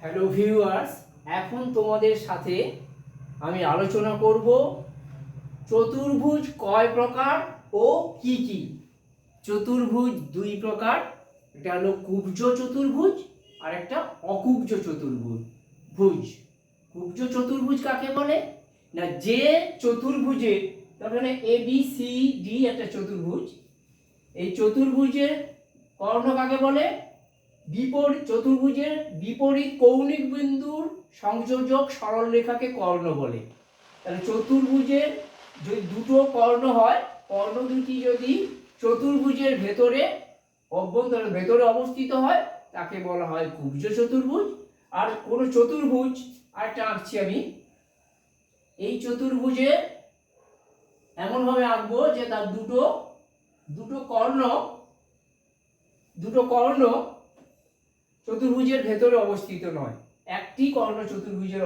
Hello viewers এখন তোমাদের সাথে আমি আলোচনা করব চতুর্ভুজ কয় প্রকার ও কি কি? চতুর্ভুজ দুই প্রকার, এটা হলো কুব্জ চতুর্ভুজ আর একটা অকুব্জ চতুর্ভুজ। ভুজ, কুব্জ চতুর্ভুজ কাকে বলে? না, যে চতুর্ভুজের তারপরে এ বি সি ডি একটা চতুর্ভুজ। এই চতুর্ভুজের কর্ণ কাকে বলে? বিপরীত চতুর্ভুজের বিপরীত কৌণিক বিন্দুর সংযোজক সরলরেখাকে কর্ণ বলে। তাহলে চতুর্ভুজের যদি দুটো কর্ণ হয়, কর্ণ দুটি যদি চতুর্ভুজের ভেতরে অভ্যন্তরের ভেতরে অবস্থিত হয়, তাকে বলা হয় কুব্জ চতুর্ভুজ। আর কোন চতুর্ভুজ আরেকটা আঁকছি আমি, এই চতুর্ভুজে এমনভাবে আঁকবো যে তার দুটো দুটো কর্ণ দুটো কর্ণ চতুর্ভুজের ভেতরে অবস্থিত নয়। একটি কর্ণ চতুর্ভুজের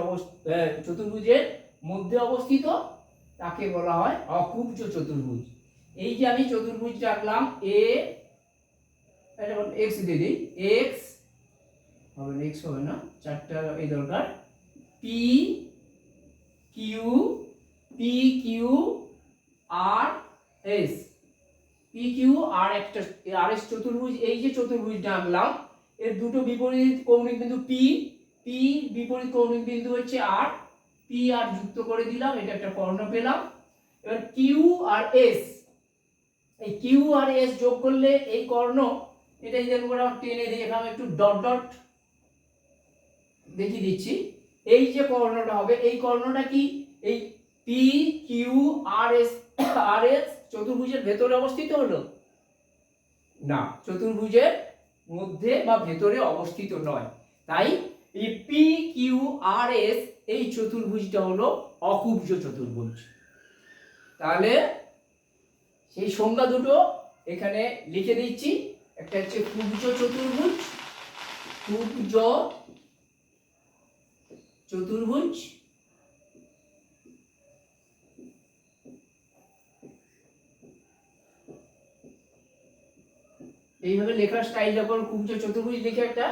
চতুর্ভুজের মধ্যে অবস্থিত, তাকে বলা হয় অকুব্জ চতুর্ভুজ। এই যে আমি চতুর্ভুজ রাখলাম, এ এক্স দিয়ে দিই। এক্স হবে না এক্স হবে না, চারটা এই দরকার। P Q P Q R S P Q আর একটা আর এস চতুর্ভুজ, এই যে চতুর্ভুজটা আনলাম এর দুটো বিপরীত কৌণিক বিন্দু পি পি বিপরীত কৌণিক বিন্দু হচ্ছে আর পি আর যুক্ত করে দিলাম এটা একটা কর্ণ পেলাম। এবার কিউ আর এস এই কিউ আর এস যোগ করলে এই কর্ণ এটা করে আমার টেনে দিয়ে এখানে একটু ডট ডট দেখিয়ে দিচ্ছি। এই যে কর্ণটা হবে এই কর্ণটা কি? এই P Q R S R S চতুর্ভুজের ভেতরে অবস্থিত হলো? না। চতুর্ভুজের মধ্যে বা ভেতরে অবস্থিত নয়। তাই এই পি কিউ আর এস এই চতুর্ভুজটা হলো অকুব্জ চতুর্ভুজ। তাহলে সেই সংজ্ঞা দুটো এখানে লিখে দিচ্ছি। একটা হচ্ছে কুব্জ চতুর্ভুজ কুব্জ চতুর্ভুজ এইভাবে লেখার স্টাইল যখন কুব্জ চতুর্ভুজ লিখে একটা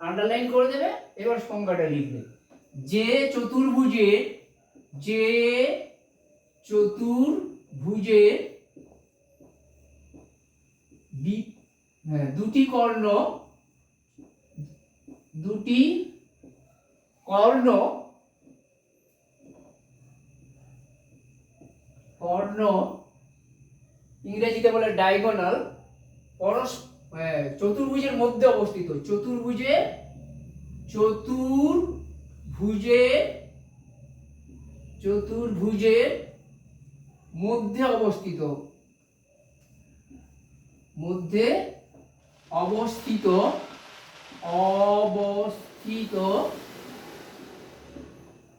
আন্ডারলাইন করে দেবে এবার সংজ্ঞাটা লিখবে। যে চতুর্ভুজের যে চতুর্ভুজের বি- হ্যাঁ, দুটি কর্ণ দুটি কর্ণ কর্ণ ইংরেজিতে বলে ডায়াগোনাল হ্যাঁ, চতুর্ভুজের মধ্যে অবস্থিত। চতুর্ভুজে চতুর্ভুজে চতুর্ভুজের মধ্যে অবস্থিত। মধ্যে অবস্থিত অবস্থিত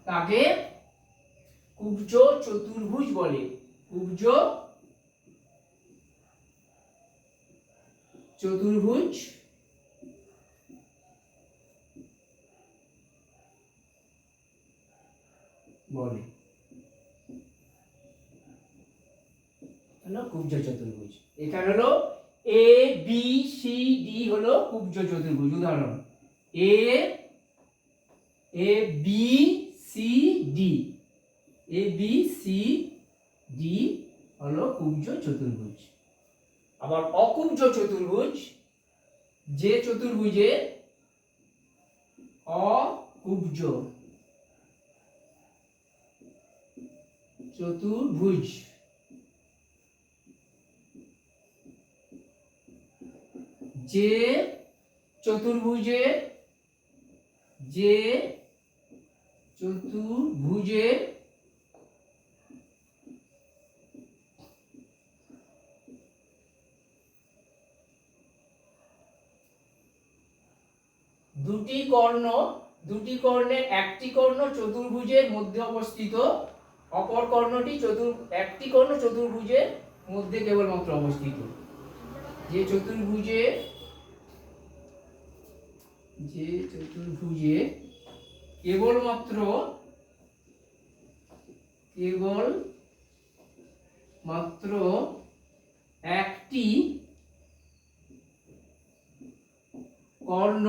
তাকে কুব্জ চতুর্ভুজ বলে। কুব্জ চতুর্ভুজ, বলে। হলো কুব্জ চতুর্ভুজ। এখানে হলো এ বি সি ডি হলো কুব্জ চতুর্ভুজ, উদাহরণ। এ A B C D A B C D হলো কুব্জ চতুর্ভুজ। আবার অকুব্জ চতুর্ভুজ যে চতুর্ভুজে অকুব্জ। চতুর্ভুজ। যে চতুর্ভুজে যে চতুর্ভুজে দুটি কর্ণ, দুটি কর্ণের একটি কর্ণ চতুর্ভুজের মধ্যে অবস্থিত। অপর কর্ণটি চতুর, একটি কর্ণ চতুর্ভুজের মধ্যে কেবলমাত্র অবস্থিত। যে চতুর্ভুজে যে চতুর্ভুজে কেবলমাত্র কেবল মাত্র একটি কর্ণ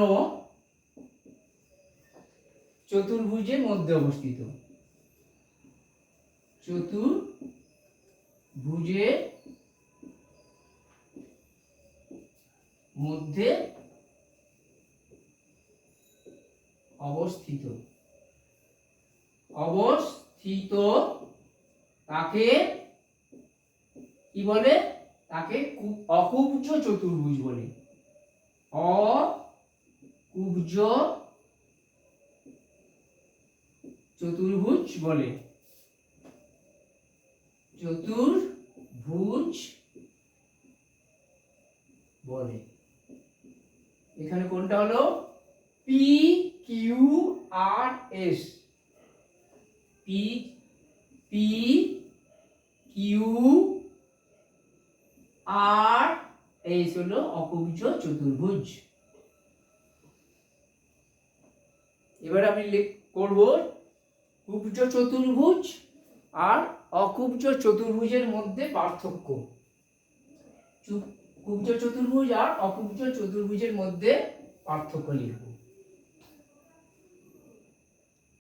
চতুর্ভুজের মধ্যে অবস্থিত। চতুর্ভুজের মধ্যে অবস্থিত। অবস্থিত তাকে কি বলে? তাকে অকুব্জ চতুর্ভুজ বলে। অকুব্জ চতুর্ভুজ বলে। চতুর্ভুজ বলে। এখানে কোনটা হলো? P Q R S. P P Q R S হলো অকুব্জ চতুর্ভুজ। এবার আমি করব কুব্জ চতুর্ভুজ আর অকুব্জ চতুর্ভুজের মধ্যে পার্থক্য। কুব্জ চতুর্ভুজ আর অকুব্জ চতুর্ভুজের মধ্যে পার্থক্য লিখব।